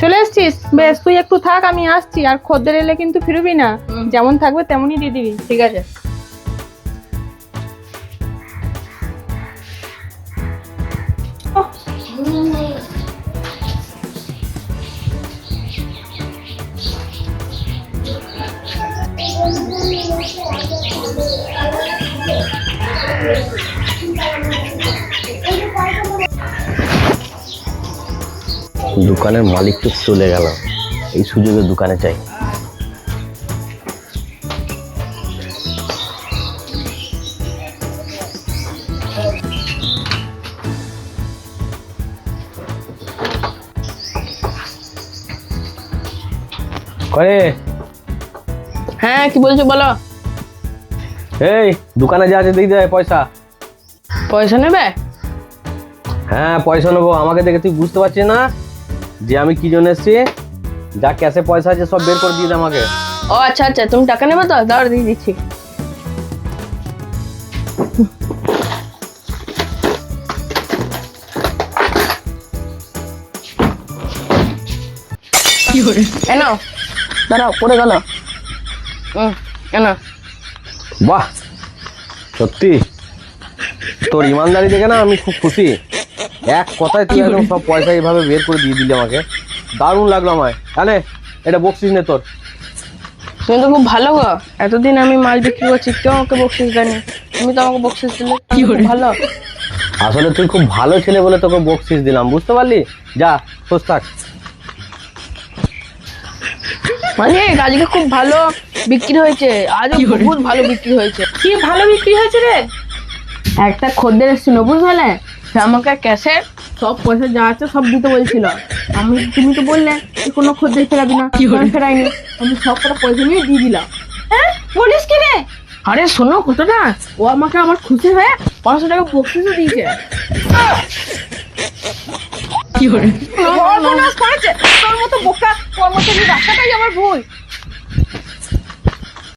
চলে এসছিস? বেশ তুই একটু থাক আমি আসছি। আর খদ্দের এলে কিন্তু ফিরবি না। যেমন থাকবে তেমনই দিয়ে দিবি ঠিক আছে? দোকানের মালিক তো চলে গেল। এই সুযোগে দোকানে চাই করে। হ্যাঁ কি বলছো বলো? এই দোকানে যা আছে দিয়ে দেয় পয়সা। পয়সা নেবে? হ্যাঁ পয়সা নেব। আমাকে দেখে তুই বুঝতে পারছিস না? যে আমি কি জন্য এসেছি? যা ক্যাশে পয়সা আছে সব বের করে দিয়ে দে আমাকে। ও আচ্ছা আচ্ছা তুমি টাকা নেবে তো? দাঁড়া দিয়ে দিচ্ছি। এনো দাঁড়াও পড়ে গেল হুম এনো বাহ! সত্যি? তোর ইমানদারি দেখে না আমি খুব খুশি। এক কথায় তুই একদম সব পয়সা এইভাবে বের করে দিয়ে দিলি আমাকে। দারুণ লাগল আমায়। জানে এটা বকছিস নে তোর। তুমি তো খুব ভালো গো। এতদিন আমি মাল বিক্রি করছি কেউ আমাকে বকশিস দেয়নি। তুমি তো আমাকে বকশিস দিলে খুব ভালো। আসলে তুই খুব ভালো ছেলে বলে তোকে বকশিস দিলাম বুঝতে পারলি? যা খোঁজ থাক। মানে আজকে খুব ভালো বিক্রি হয়েছে। আজও বহুত ভালো বিক্রি হয়েছে। কি ভালো বিক্রি হয়েছে রে? একটা খদ্দের এসেছিল বুঝলে সে আমাকে ক্যাশে সব পয়সা যা আছে সব দিতে বলছিল। আমি তুমি তো বললে কোনো খদ্দের ফেরাবি না কি ফেরাইনি আমি সব কটা পয়সা নিয়ে দিয়ে দিলাম। হ্যাঁ? বলিস কি রে? আরে শোনো কতটা ও আমাকে আমার খুশি হয়ে পাঁচশো টাকা বক্সিসও দিয়েছে। কি করেছে। তোর মতো